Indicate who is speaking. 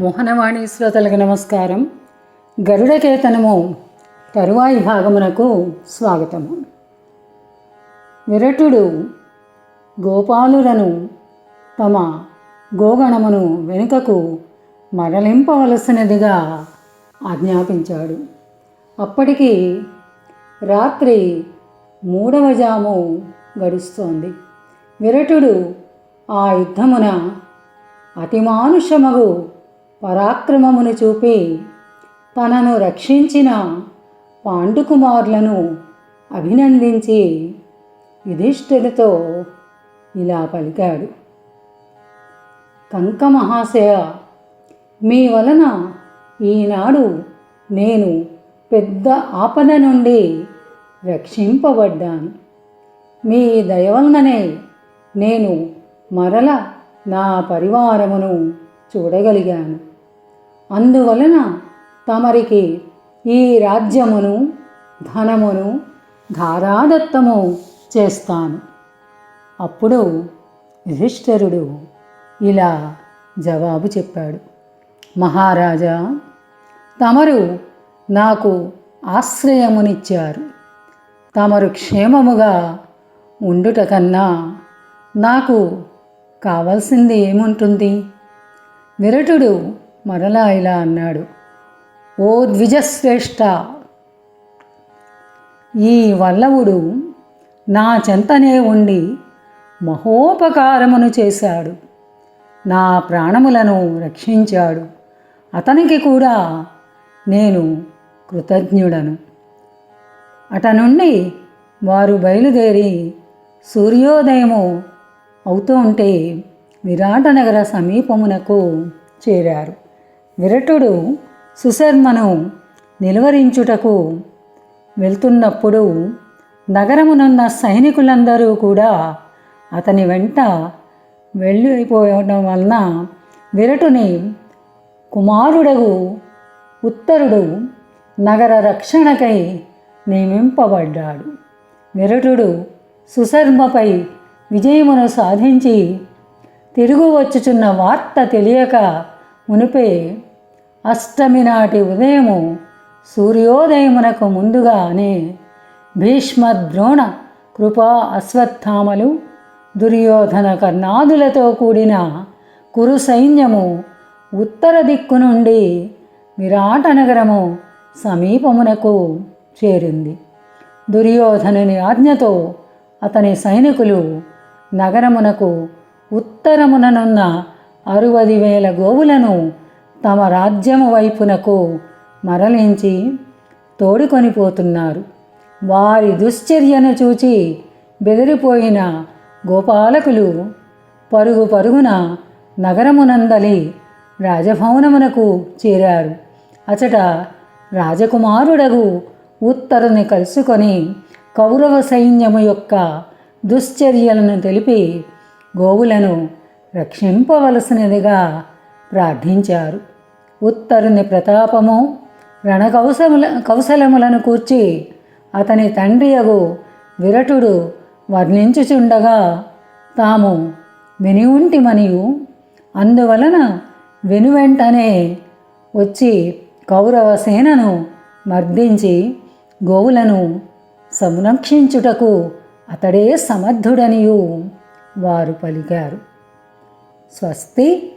Speaker 1: మోహనవాణి శ్రోతలకు నమస్కారం. గరుడకేతనము తరువాయి భాగమునకు స్వాగతము. విరటుడు గోపాలులను తమ గోగణమును వెనుకకు మరలింపవలసినదిగా ఆజ్ఞాపించాడు. అప్పటికి రాత్రి మూడవ జాము గడుస్తోంది. విరటుడు ఆ యుద్ధమున అతిమానుషమగు పరాక్రమమును చూపి తనను రక్షించిన పాండుకుమారులను అభినందించి యుధిష్ఠుడితో ఇలా పలికాడు. కంక మహాశయ మీ వలన ఈనాడు నేను పెద్ద ఆపద నుండి రక్షింపబడ్డాను. మీ దయ వలననే నేను మరల నా పరివారమును చూడగలిగాను. అందువలన తమరికి ఈ రాజ్యమును ధనమును ధారాదత్తము చేస్తాను. అప్పుడు యుధిష్ఠరుడు ఇలా జవాబు చెప్పాడు. మహారాజా తమరు నాకు ఆశ్రయమునిచ్చారు. తమరు క్షేమముగా ఉండుట కన్నా నాకు కావాల్సింది ఏముంటుంది? విరటుడు మరలా ఇలా అన్నాడు. ఓ ద్విజశ్రేష్ఠ ఈ వల్లవుడు నా చెంతనే ఉండి మహోపకారమును చేశాడు. నా ప్రాణములను రక్షించాడు. అతనికి కూడా నేను కృతజ్ఞుడను. అట నుండి వారు బయలుదేరి సూర్యోదయము అవుతూ ఉంటే విరాటనగర సమీపమునకు చేరారు. విరటుడు సుశర్మను నిలువరించుటకు వెళ్తున్నప్పుడు నగరమునున్న సైనికులందరూ కూడా అతని వెంట వెళ్ళిపోవడం వలన విరటుని కుమారుడగు ఉత్తరుడు నగర రక్షణకై నియమింపబడ్డాడు. విరటుడు సుశర్మపై విజయమును సాధించి తిరుగు వచ్చుచున్న వార్త తెలియక మునిపే అష్టమి నాటి ఉదయము సూర్యోదయమునకు ముందుగానే భీష్మ ద్రోణ కృపా అశ్వత్థామలు దుర్యోధన కర్ణాదులతో కూడిన కురు సైన్యము ఉత్తర దిక్కు నుండి విరాటనగరము సమీపమునకు చేరింది. దుర్యోధనుని ఆజ్ఞతో అతని సైనికులు నగరమునకు ఉత్తరముననున్న అరవది వేల గోవులను తమ రాజ్యము వైపునకు మరలించి తోడుకొని పోతున్నారు. వారి దుశ్చర్యను చూచి బెదిరిపోయిన గోపాలకులు పరుగు పరుగున నగరమునందలి రాజభవనమునకు చేరారు. అచట రాజకుమారుడగు ఉత్తరుని కలుసుకొని కౌరవ సైన్యము యొక్క దుశ్చర్యలను తెలిపి గోవులను రక్షింపవలసినదిగా ప్రార్థించారు. ఉత్తరుని ప్రతాపము రణకౌశముల కౌశలములను కూర్చి అతని తండ్రియగు విరటుడు వర్ణించుచుండగా తాము విని ఉంటిమనియు. అందువలన వెనువెంటనే వచ్చి కౌరవ సేనను మర్దించి గోవులను సంరక్షించుటకు అతడే సమర్థుడనియు వారు పలికారు. స్వస్తి